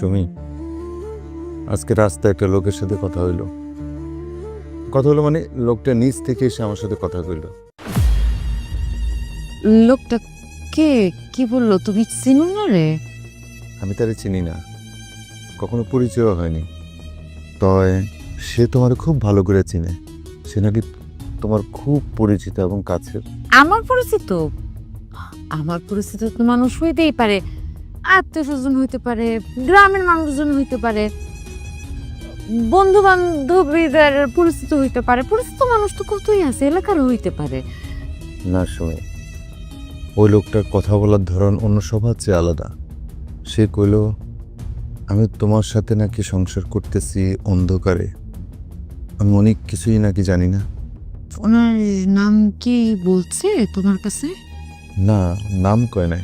সুমি আজকে রাস্তায় একটা লোকের সাথে কথা হইল। কথা হলো মানে লোকটা নিচ থেকে এসে আমার সাথে কথা কইলো। লোকটা কে? কি বলল? তুমি চিনো না রে? আমি তারে চিনি না। কখনো পরিচয় হয়নি। তয় সে তোমার খুব ভালো করে চিনে। সে নাকি তোমার খুব পরিচিত এবং কাছের। আমার পরিচিত? আমার পরিচিত তো মানুষ হইতেই পারে। আত্মীয় স্বজন হইতে পারে গ্রামের মানুষজন হইতে পারে বন্ধু বান্ধবীদের পরিচিত হইতে পারে পরিচিত মানুষ তো কতই আছে এলাকার হইতে পারে। না শুনে ওই লোকটার কথা বলার ধরন অন্য সবার চেয়ে আলাদা। সে কইল আমি তোমার সাথে নাকি সংসার করতেছি অন্ধকারে। আমি অনেক কিছুই নাকি জানি না। ওনার নাম কি বলছে তোমার কাছে? না নাম কয় নাই।